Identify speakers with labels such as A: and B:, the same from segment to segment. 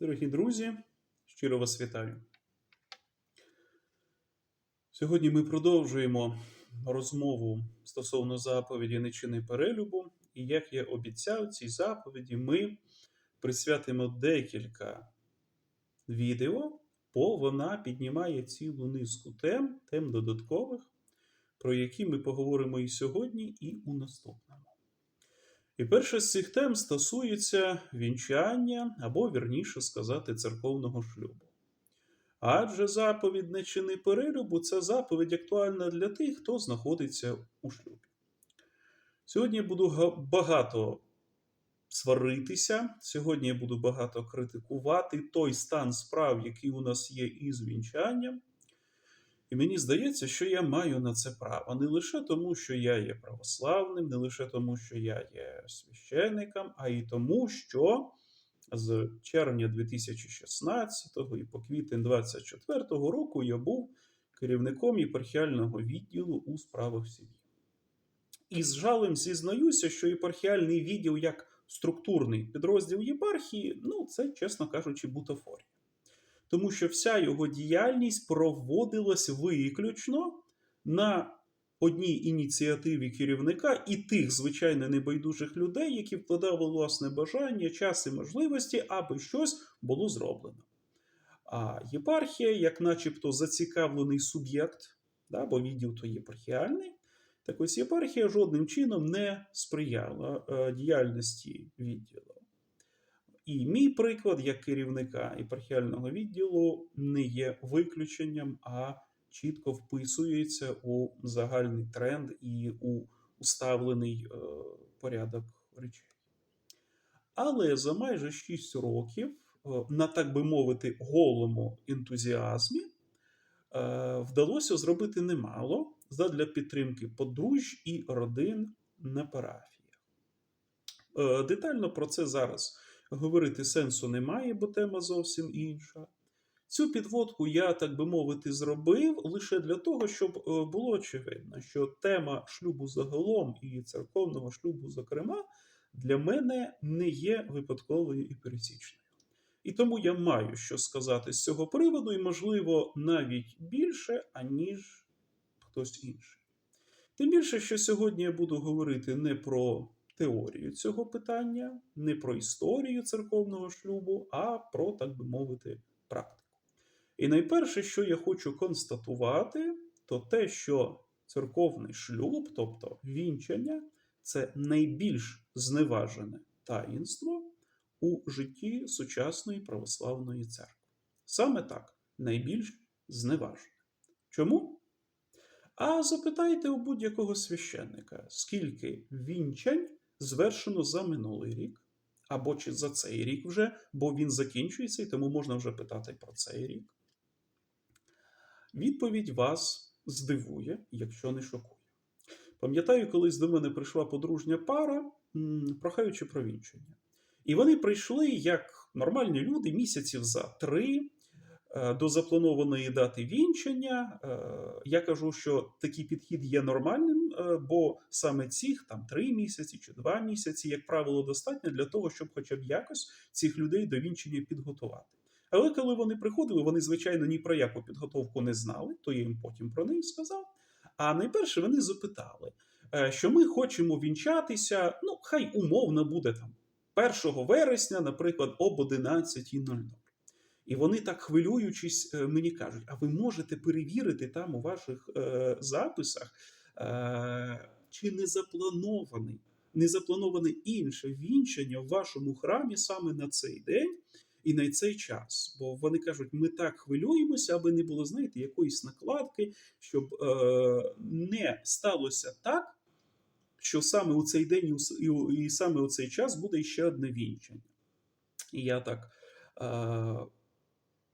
A: Дорогі друзі, щиро вас вітаю. Сьогодні ми продовжуємо розмову стосовно заповіді «Не чини перелюбу. І як я обіцяв, цій заповіді ми присвятимо декілька відео, бо вона піднімає цілу низку тем, тем додаткових, про які ми поговоримо і сьогодні, і у наступному. І перша з цих тем стосується вінчання або, вірніше сказати, церковного шлюбу. Адже заповідь не чини перелюбу це заповідь актуальна для тих, хто знаходиться у шлюбі. Сьогодні буду багато сваритися, сьогодні я буду багато критикувати той стан справ, який у нас є із вінчанням. І мені здається, що я маю на це право не лише тому, що я є православним, не лише тому, що я є священником, а й тому, що з червня 2016 і по квітень 2024 року я був керівником єпархіального відділу у справах сім'ї. І з жалем зізнаюся, що єпархіальний відділ як структурний підрозділ єпархії, ну це, чесно кажучи, бутафорія тому що вся його діяльність проводилась виключно на одній ініціативі керівника і тих, звичайно, небайдужих людей, які вкладали власне бажання, час і можливості, аби щось було зроблено. А єпархія, як начебто зацікавлений суб'єкт, да, бо відділ то єпархіальний, так ось єпархія жодним чином не сприяла е, діяльності відділу. І мій приклад як керівника єпархіального відділу не є виключенням, а чітко вписується у загальний тренд і у уставлений е, порядок речей. Але за майже 6 років, е, на так би мовити, голому ентузіазмі, е, вдалося зробити немало задля підтримки подружжя і родин на парафіях. Детально про це зараз говорити сенсу немає, бо тема зовсім інша. Цю підводку я, так би мовити, зробив лише для того, щоб е, було очевидно, що тема шлюбу загалом і церковного шлюбу, зокрема, для мене не є випадковою і пересічною. І тому я маю що сказати з цього приводу, і, можливо, навіть більше, аніж хтось інший. Тим більше, що сьогодні я буду говорити не про теорію цього питання, не про історію церковного шлюбу, а про, так би мовити, практику. І найперше, що я хочу констатувати, то те, що церковний шлюб, тобто вінчання, це найбільш зневажене таїнство у житті сучасної православної церкви. Саме так, найбільш зневажене. Чому? А запитайте у будь-якого священника, скільки вінчань звершено за минулий рік, або чи за цей рік вже, бо він закінчується, і тому можна вже питати про цей рік. Відповідь вас здивує, якщо не шокує. Пам'ятаю, колись до мене прийшла подружня пара, прохаючи про вінчання. І вони прийшли як нормальні люди місяців за три е, до запланованої дати вінчання. Е, Я кажу, що такий підхід є нормальним, бо саме цих там три місяці чи два місяці, як правило, достатньо для того, щоб хоча б якось цих людей до вінчання підготувати. Але коли вони приходили, вони, звичайно, ні про яку підготовку не знали, то я їм потім про неї сказав. А найперше вони запитали, е, що ми хочемо вінчатися, ну, хай умовно буде там 1 вересня, наприклад, об 11.00. І вони так хвилюючись е, мені кажуть: а ви можете перевірити там у ваших е, записах, е, чи не запланований, не заплановане інше вінчання в вашому храмі саме на цей день і на цей час. Бо вони кажуть, ми так хвилюємося, аби не було, знаєте, якоїсь накладки, щоб е, не сталося так, що саме у цей день і саме у цей час буде ще одне вінчання. І я так. Е,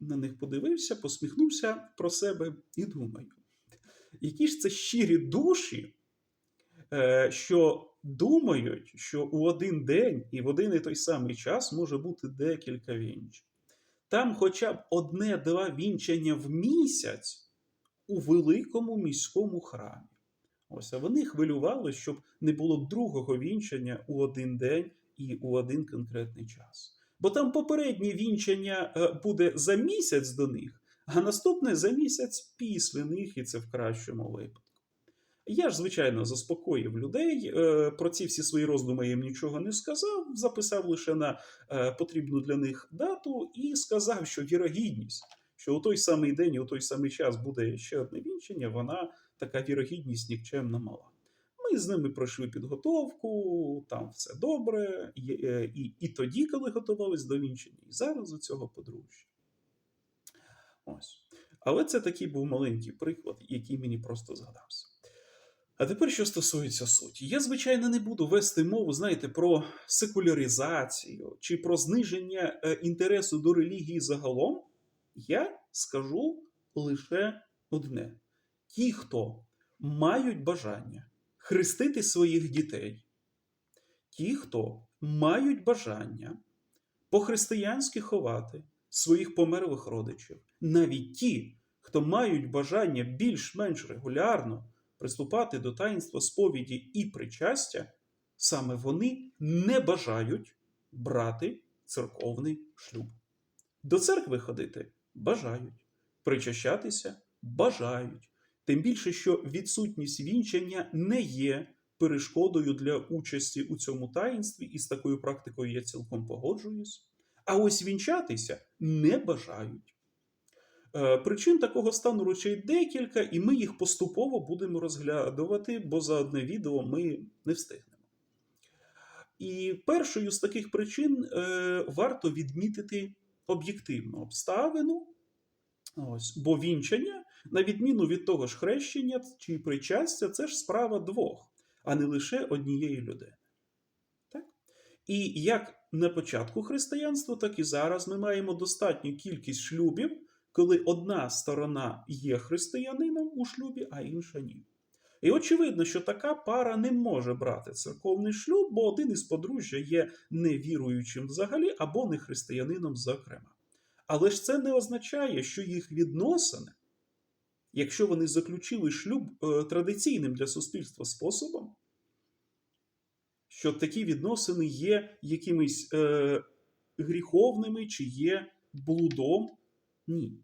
A: на них подивився, посміхнувся про себе і думаю, які ж це щирі душі, е, що думають, що у один день і в один і той самий час може бути декілька вінчень. Там хоча б одне-два вінчання в місяць у великому міському храмі. Ось, а вони хвилювали, щоб не було другого вінчання у один день і у один конкретний час. Бо там попереднє вінчання е, буде за місяць до них, а наступне за місяць після них, і це в кращому випадку. Я ж, звичайно, заспокоїв людей. е, Про ці всі свої роздуми їм нічого не сказав, записав лише на е, потрібну для них дату і сказав, що вірогідність, що у той самий день, і у той самий час буде ще одне вінчення, вона така вірогідність нікчемно мала. Ми з ними пройшли підготовку, там все добре, і, е, і, і тоді, коли готувались до вінчення, і зараз у цього подружжя. Ось. Але це такий був маленький приклад, який мені просто згадався. А тепер, що стосується суті, я, звичайно, не буду вести мову, знаєте, про секуляризацію чи про зниження е, інтересу до релігії загалом. Я скажу лише одне: ті, хто мають бажання хрестити своїх дітей, ті, хто мають бажання по-християнськи ховати своїх померлих родичів, навіть ті, хто мають бажання більш-менш регулярно приступати до таїнства сповіді і причастя, саме вони не бажають брати церковний шлюб. До церкви ходити бажають, причащатися бажають. Тим більше, що відсутність вінчання не є перешкодою для участі у цьому таїнстві, і з такою практикою я цілком погоджуюсь. А ось вінчатися не бажають. Е, Причин такого стану речей декілька, і ми їх поступово будемо розглядувати, бо за одне відео ми не встигнемо. І першою з таких причин е, варто відмітити об'єктивну обставину, ось, бо вінчання, на відміну від того ж хрещення чи причастя, це ж справа двох, а не лише однієї людини. І як на початку християнства, так і зараз ми маємо достатню кількість шлюбів, коли одна сторона є християнином у шлюбі, а інша ні. І очевидно, що така пара не може брати церковний шлюб, бо один із подружжя є невіруючим взагалі або не християнином, зокрема. Але ж це не означає, що їх відносини, якщо вони заключили шлюб е, традиційним для суспільства способом, що такі відносини є якимись е, гріховними чи є блудом. Ні.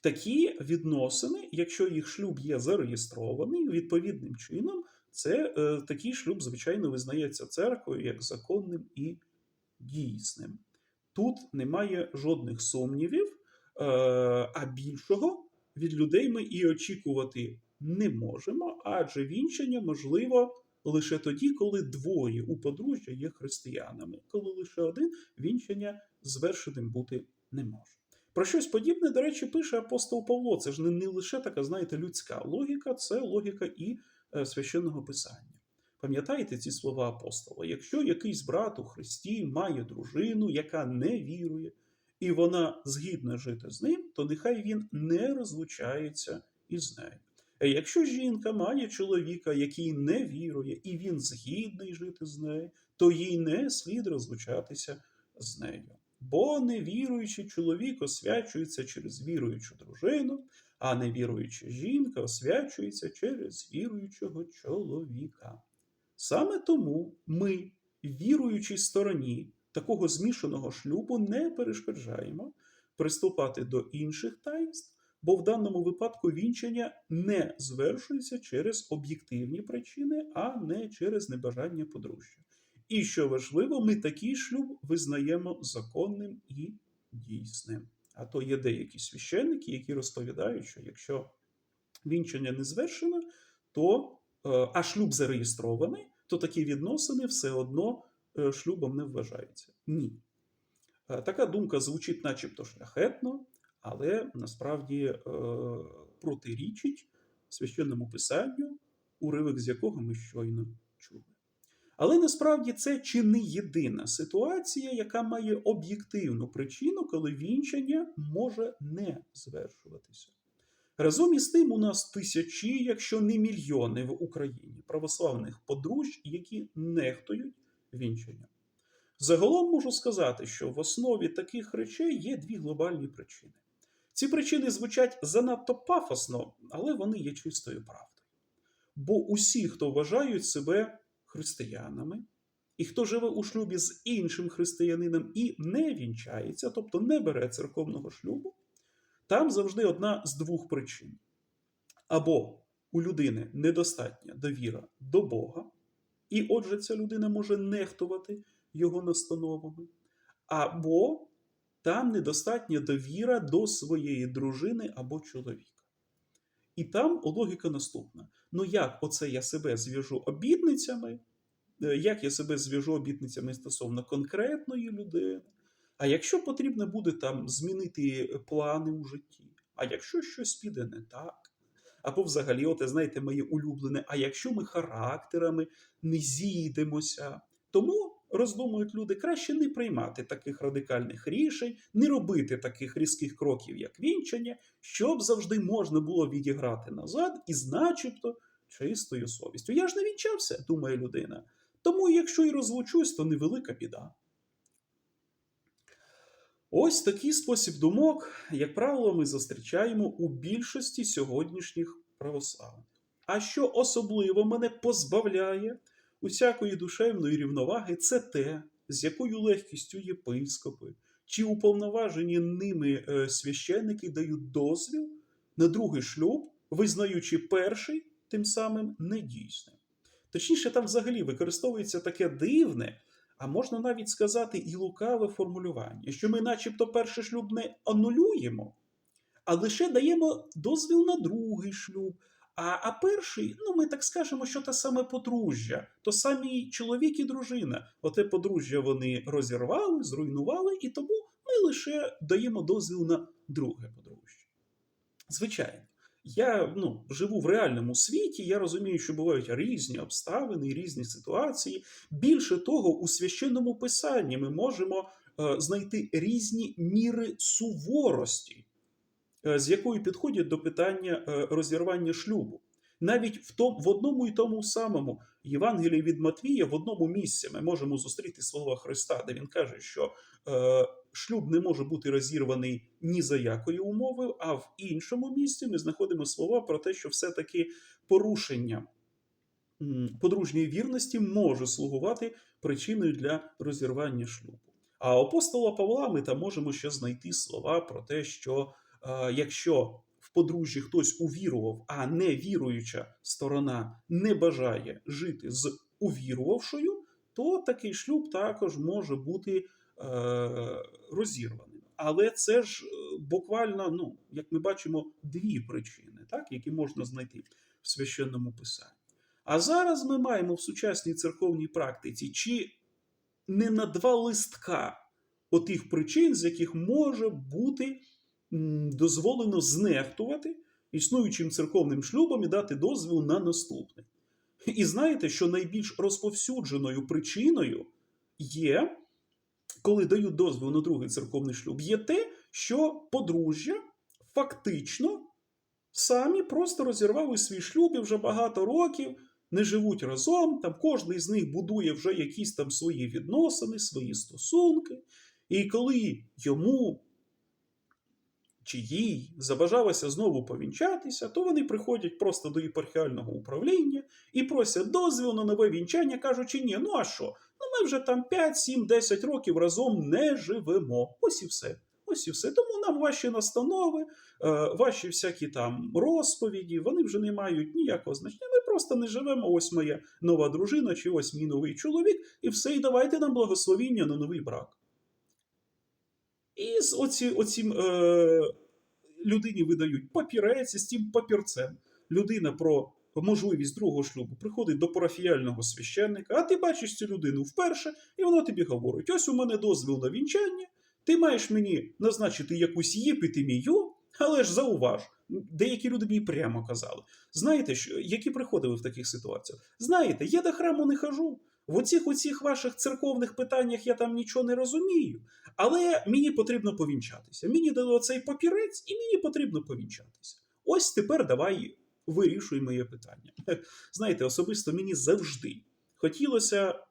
A: Такі відносини, якщо їх шлюб є зареєстрований відповідним чином, це е, такий шлюб, звичайно, визнається церквою як законним і дійсним. Тут немає жодних сумнівів, е, а більшого від людей ми і очікувати не можемо, адже вінчення можливо лише тоді, коли двоє у подружжя є християнами, коли лише один вінчення звершеним бути не може. Про щось подібне, до речі, пише апостол Павло. Це ж не, не лише така, знаєте, людська логіка, це логіка і е, священного писання. Пам'ятаєте ці слова апостола? Якщо якийсь брат у Христі має дружину, яка не вірує, і вона згідна жити з ним, то нехай він не розлучається із нею. Якщо жінка має чоловіка, який не вірує, і він згідний жити з нею, то їй не слід розлучатися з нею. Бо невіруючий чоловік освячується через віруючу дружину, а невіруюча жінка освячується через віруючого чоловіка. Саме тому ми, віруючій стороні такого змішаного шлюбу, не перешкоджаємо приступати до інших таїнств, бо в даному випадку вінчання не звершується через об'єктивні причини, а не через небажання подружжя. І що важливо, ми такий шлюб визнаємо законним і дійсним. А то є деякі священники, які розповідають, що якщо вінчання не звершено, то е, а шлюб зареєстрований, то такі відносини все одно е, шлюбом не вважаються. Ні. Е, Така думка звучить, начебто, шляхетно, але насправді е, протирічить священному писанню, уривок з якого ми щойно чули. Але насправді це чи не єдина ситуація, яка має об'єктивну причину, коли вінчання може не звершуватися. Разом із тим, у нас тисячі, якщо не мільйони в Україні православних подружжя, які нехтують вінчанням. Загалом можу сказати, що в основі таких речей є дві глобальні причини. Ці причини звучать занадто пафосно, але вони є чистою правдою. Бо усі, хто вважають себе християнами, і хто живе у шлюбі з іншим християнином і не вінчається, тобто не бере церковного шлюбу, там завжди одна з двох причин. Або у людини недостатня довіра до Бога, і отже, ця людина може нехтувати його настановами, або там недостатня довіра до своєї дружини або чоловіка. І там логіка наступна: ну як оце я себе зв'яжу обітницями, е, як я себе зв'яжу обітницями стосовно конкретної людини? А якщо потрібно буде там змінити плани у житті, а якщо щось піде не так, або взагалі, от, знаєте, моє улюблене, а якщо ми характерами не зійдемося, тому роздумують люди, краще не приймати таких радикальних рішень, не робити таких різких кроків, як вінчання, щоб завжди можна було відіграти назад і, начебто, чистою совістю. Я ж не вінчався, думає людина. Тому, якщо і розлучусь, то невелика біда. Ось такий спосіб думок, як правило, ми зустрічаємо у більшості сьогоднішніх православних. А що особливо мене позбавляє усякої душевної рівноваги, це те, з якою легкістю єпископи чи уповноважені ними е, священники дають дозвіл на другий шлюб, визнаючи перший тим самим недійсним. Точніше, там взагалі використовується таке дивне, а можна навіть сказати і лукаве формулювання, що ми, начебто, перший шлюб не анулюємо, а лише даємо дозвіл на другий шлюб. А а перший, ну ми так скажемо, що те саме подружжя, то самі чоловік і дружина. Оте подружжя вони розірвали, зруйнували, і тому ми лише даємо дозвіл на друге подружжя. Звичайно, я ну, живу в реальному світі, я розумію, що бувають різні обставини, різні ситуації. Більше того, у священному писанні ми можемо е, знайти різні міри суворості. Е, з якою підходять до питання е, розірвання шлюбу. Навіть в том, в одному і тому самому Євангелії від Матвія, в одному місці ми можемо зустріти слова Христа, де він каже, що е, шлюб не може бути розірваний ні за якою умовою, а в іншому місці ми знаходимо слова про те, що все-таки порушення подружньої вірності може слугувати причиною для розірвання шлюбу. А апостола Павла ми там можемо ще знайти слова про те, що якщо в подружжі хтось увірував, а не віруюча сторона не бажає жити з увірувавшою, то такий шлюб також може бути е, розірваним. Але це ж е, буквально, ну, як ми бачимо, дві причини, так, які можна знайти в священному писанні. А зараз ми маємо в сучасній церковній практиці чи не на два листка отих причин, з яких може бути дозволено знехтувати існуючим церковним шлюбом і дати дозвіл на наступний. І знаєте, що найбільш розповсюдженою причиною є, коли дають дозвіл на другий церковний шлюб, є те, що подружжя фактично самі просто розірвали свій шлюб і вже багато років. Не живуть разом, там кожен з них будує вже якісь там свої відносини, свої стосунки. І коли йому чи їй забажалося знову повінчатися, то вони приходять просто до єпархіального управління і просять дозвіл на нове вінчання, кажучи, ні, ну а що? Ну ми вже там 5, 7, 10 років разом не живемо. Ось і все. Ось і все. Тому нам ваші настанови, е, ваші всякі там розповіді, вони вже не мають ніякого значення. Ми просто не живемо. Ось моя нова дружина, чи ось мій новий чоловік, і все, і давайте нам благословіння на новий брак. І з оці, оцім е, людині видають папірець з тим папірцем. Людина про можливість другого шлюбу приходить до парафіяльного священника, а ти бачиш цю людину вперше, і вона тобі говорить: ось у мене дозвіл на вінчання, ти маєш мені назначити якусь єпітемію, але ж зауваж. Деякі люди мені прямо казали. Знаєте, що, які приходили в таких ситуаціях? Знаєте, я до храму не хожу. В оцих оцих ваших церковних питаннях я там нічого не розумію, але мені потрібно повінчатися. Мені дали оцей папірець, і мені потрібно повінчатися. Ось тепер давай вирішуй моє питання. Знаєте, особисто мені завжди хотілося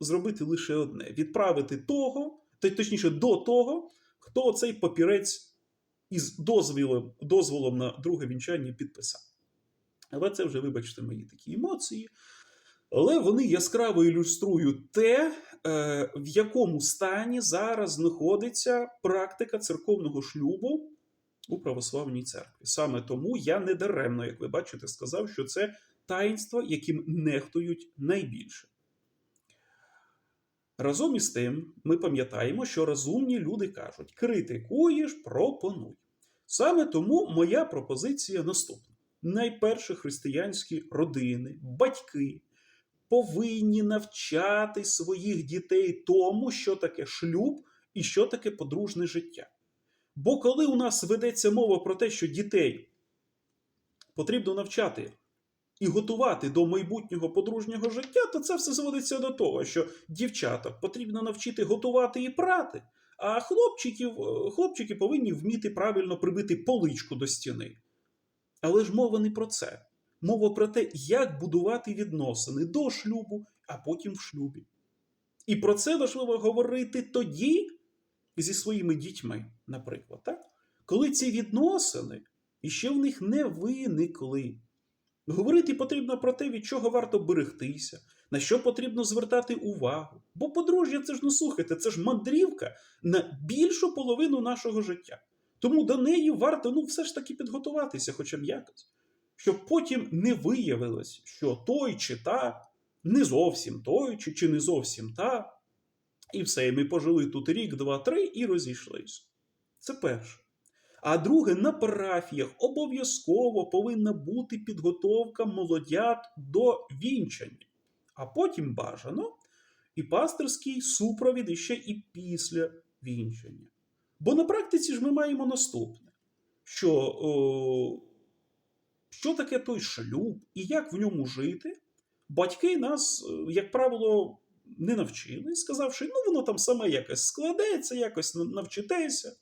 A: зробити лише одне: відправити того, точніше, до того, хто цей папірець із дозволом, дозволом на друге вінчання підписав. Але це вже, вибачте, мої такі емоції. Але вони яскраво ілюструють те, е, в якому стані зараз знаходиться практика церковного шлюбу у православній церкві. Саме тому я не даремно, як ви бачите, сказав, що це таїнство, яким нехтують найбільше. Разом із тим, ми пам'ятаємо, що розумні люди кажуть: критикуєш, пропонуй. Саме тому моя пропозиція наступна: найперше християнські родини, батьки повинні навчати своїх дітей тому, що таке шлюб і що таке подружне життя. Бо коли у нас ведеться мова про те, що дітей потрібно навчати і готувати до майбутнього подружнього життя, то це все зводиться до того, що дівчаток потрібно навчити готувати і прати, а хлопчиків, е, хлопчики повинні вміти правильно прибити поличку до стіни. Але ж мова не про це. Мова про те, як будувати відносини до шлюбу, а потім в шлюбі. І про це важливо говорити тоді зі своїми дітьми, наприклад, так? коли ці відносини іще в них не виникли. Говорити потрібно про те, від чого варто берегтися, на що потрібно звертати увагу. Бо подружжя це ж, ну слухайте, це ж мандрівка на більшу половину нашого життя. Тому до неї варто ну, все ж таки підготуватися, хоча б якось. Щоб потім не виявилось, що той чи та не зовсім той, чи, чи не зовсім та. І все, ми пожили тут рік, два, три і розійшлись. Це перше. А друге, на парафіях обов'язково повинна бути підготовка молодят до вінчання, а потім бажано і пастирський супровід іще і після вінчання. Бо на практиці ж ми маємо наступне: що о, що таке той шлюб і як в ньому жити, батьки нас, е, як правило, не навчили, сказавши, ну воно там саме якось складеться, якось навчитеся.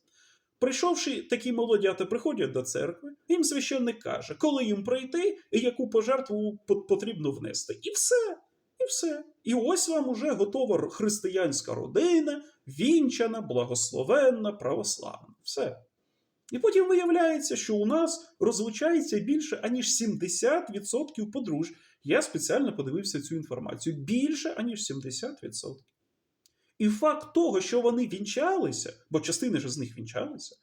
A: Прийшовши, такі молодята приходять до церкви, їм священник каже, коли їм прийти і яку пожертву потрібно внести. І все. І все. І ось вам уже готова християнська родина, вінчана, благословенна, православна. Все. І потім виявляється, що у нас розлучається більше аніж 70% подружжя. Я спеціально подивився цю інформацію. Більше аніж 70%. І факт того, що вони вінчалися, бо частини ж з них вінчалися,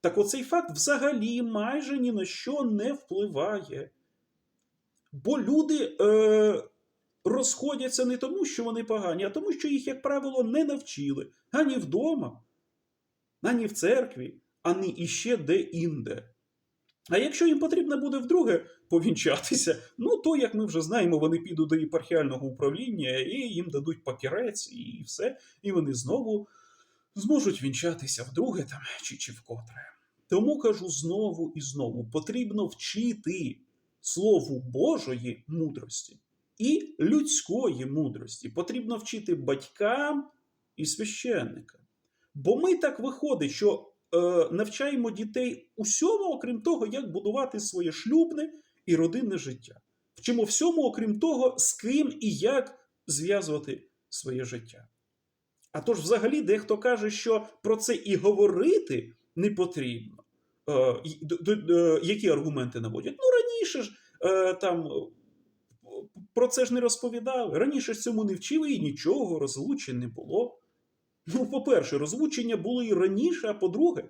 A: так оцей факт взагалі майже ні на що не впливає. Бо люди е, розходяться не тому, що вони погані, а тому, що їх, як правило, не навчили ані вдома, ані в церкві, ані іще де-інде. А якщо їм потрібно буде вдруге повінчатися, ну то, як ми вже знаємо, вони підуть до єпархіального управління і їм дадуть папірець, і все, і вони знову зможуть вінчатися вдруге там чи, чи вкотре. Тому кажу знову і знову: потрібно вчити Слову Божої мудрості і людської мудрості. Потрібно вчити батькам і священникам. Бо ми так виходить, що навчаємо дітей усьому, окрім того, як будувати своє шлюбне і родинне життя. Вчимо всьому, окрім того, з ким і як зв'язувати своє життя. А тож, взагалі, дехто каже, що про це і говорити не потрібно. Е, які аргументи наводять? Ну, раніше ж е, там про це ж не розповідали. Раніше ж цьому не вчили і нічого, розлучень не було. Ну, по-перше, розлучення було і раніше, а по-друге,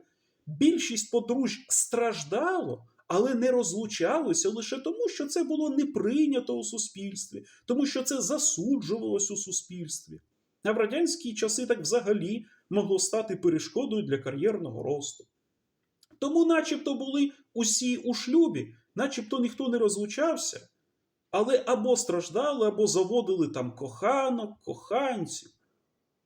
A: більшість подружжя страждало, але не розлучалося лише тому, що це було не прийнято у суспільстві, тому що це засуджувалось у суспільстві. А в радянські часи так взагалі могло стати перешкодою для кар'єрного росту. Тому, начебто, були усі у шлюбі, начебто ніхто не розлучався, але або страждали, або заводили там коханок, коханців.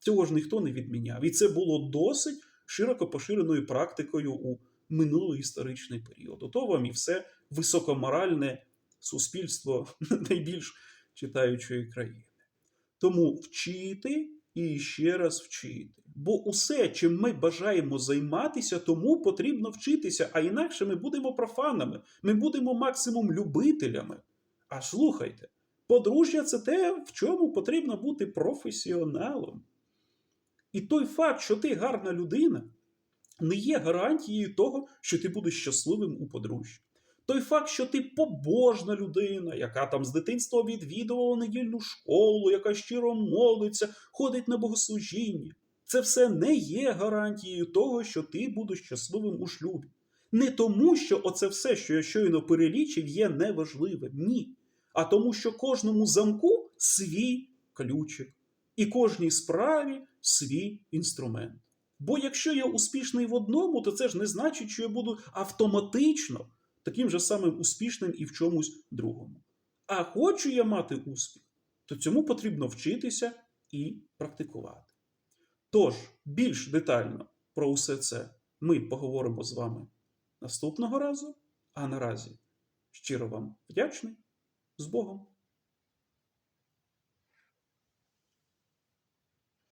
A: Цього ж ніхто не відміняв. І це було досить широко поширеною практикою у минулий історичний період. Ото вам і все високоморальне суспільство найбільш читаючої країни. Тому вчити і ще раз вчити. Бо усе, чим ми бажаємо займатися, тому потрібно вчитися, а інакше ми будемо профанами, ми будемо максимум любителями. А слухайте, подружжя це те, в чому потрібно бути професіоналом. І той факт, що ти гарна людина, не є гарантією того, що ти будеш щасливим у подружжі. той факт, що ти побожна людина, яка там з дитинства відвідувала недільну школу, яка щиро молиться, ходить на богослужіння, це все не є гарантією того, що ти будеш щасливим у шлюбі. Не тому, що оце все, що я щойно перелічив, є неважливим. Ні. А тому, що кожному замку свій ключик, і кожній справі свій інструмент. Бо якщо я успішний в одному, то це ж не значить, що я буду автоматично таким же самим успішним і в чомусь другому. А хочу я мати успіх, то цьому потрібно вчитися і практикувати. Тож, більш детально про усе це ми поговоримо з вами наступного разу, а наразі щиро вам вдячний з Богом!